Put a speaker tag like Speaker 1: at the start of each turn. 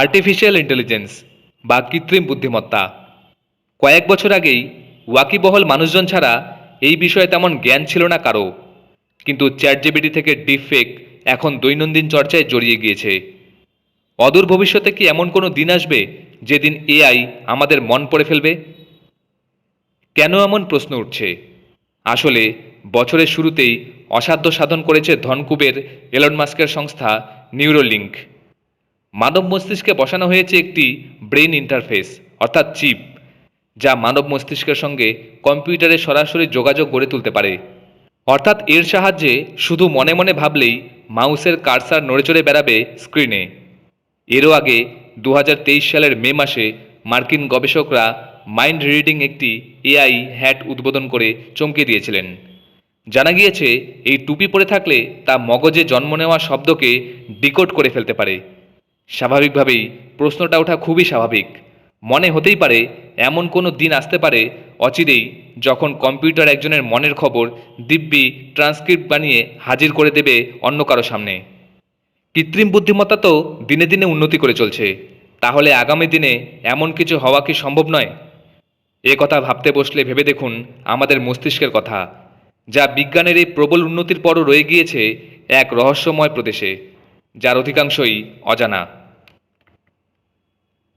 Speaker 1: Artificial intelligence বা কৃত্রিম বুদ্ধিমত্তা। কয়েক বছর আগেই ওয়াকিবহল মানুষজন ছাড়া এই বিষয়ে তেমন জ্ঞান ছিল না কারও। কিন্তু চ্যাটজিবিটি থেকে ডিপফেক এখন দৈনন্দিন চর্চায় জড়িয়ে গিয়েছে। অদূর ভবিষ্যতে কি এমন কোনো দিন আসবে যেদিন এআই আমাদের মন পড়ে ফেলবে? কেন এমন প্রশ্ন উঠছে? আসলে বছরের শুরুতেই অসাধ্য সাধন করেছে ধনকুবের এলন মাস্কের সংস্থা নিউরোলিঙ্ক মানব মস্তিষ্কে বসানো হয়েছে একটি ব্রেন ইন্টারফেস, অর্থাৎ চিপ, যা মানব মস্তিষ্কের সঙ্গে কম্পিউটারে সরাসরি যোগাযোগ গড়ে তুলতে পারে। অর্থাৎ এর সাহায্যে শুধু মনে মনে ভাবলেই মাউসের কারসার নড়েচড়ে বেড়াবে স্ক্রিনে। এরও আগে দু হাজার তেইশ সালের মে মাসে মার্কিন গবেষকরা মাইন্ড রিডিং একটি এআই হ্যাট উদ্বোধন করে চমকে দিয়েছিলেন। জানা গিয়েছে, এই টুপি পরে থাকলে তা মগজে জন্ম নেওয়া শব্দকে ডিকোড করে ফেলতে পারে। স্বাভাবিকভাবেই প্রশ্নটা ওঠা খুবই স্বাভাবিক। মনে হতেই পারে, এমন কোনো দিন আসতে পারে, অচিরেই যখন কম্পিউটার একজনের মনের খবর দিব্যি ট্রান্সক্রিপ্ট বানিয়ে হাজির করে দেবে অন্য কারও সামনে। কৃত্রিম বুদ্ধিমত্তা তো দিনে দিনে উন্নতি করে চলছে। তাহলে আগামী দিনে এমন কিছু হওয়া কি সম্ভব নয়? এ কথা ভাবতে বসলে ভেবে দেখুন আমাদের মস্তিষ্কের কথা, যা বিজ্ঞানের এই প্রবল উন্নতির পরও রয়ে গিয়েছে এক রহস্যময় প্রদেশে। যার অধিকাংশই অজানা।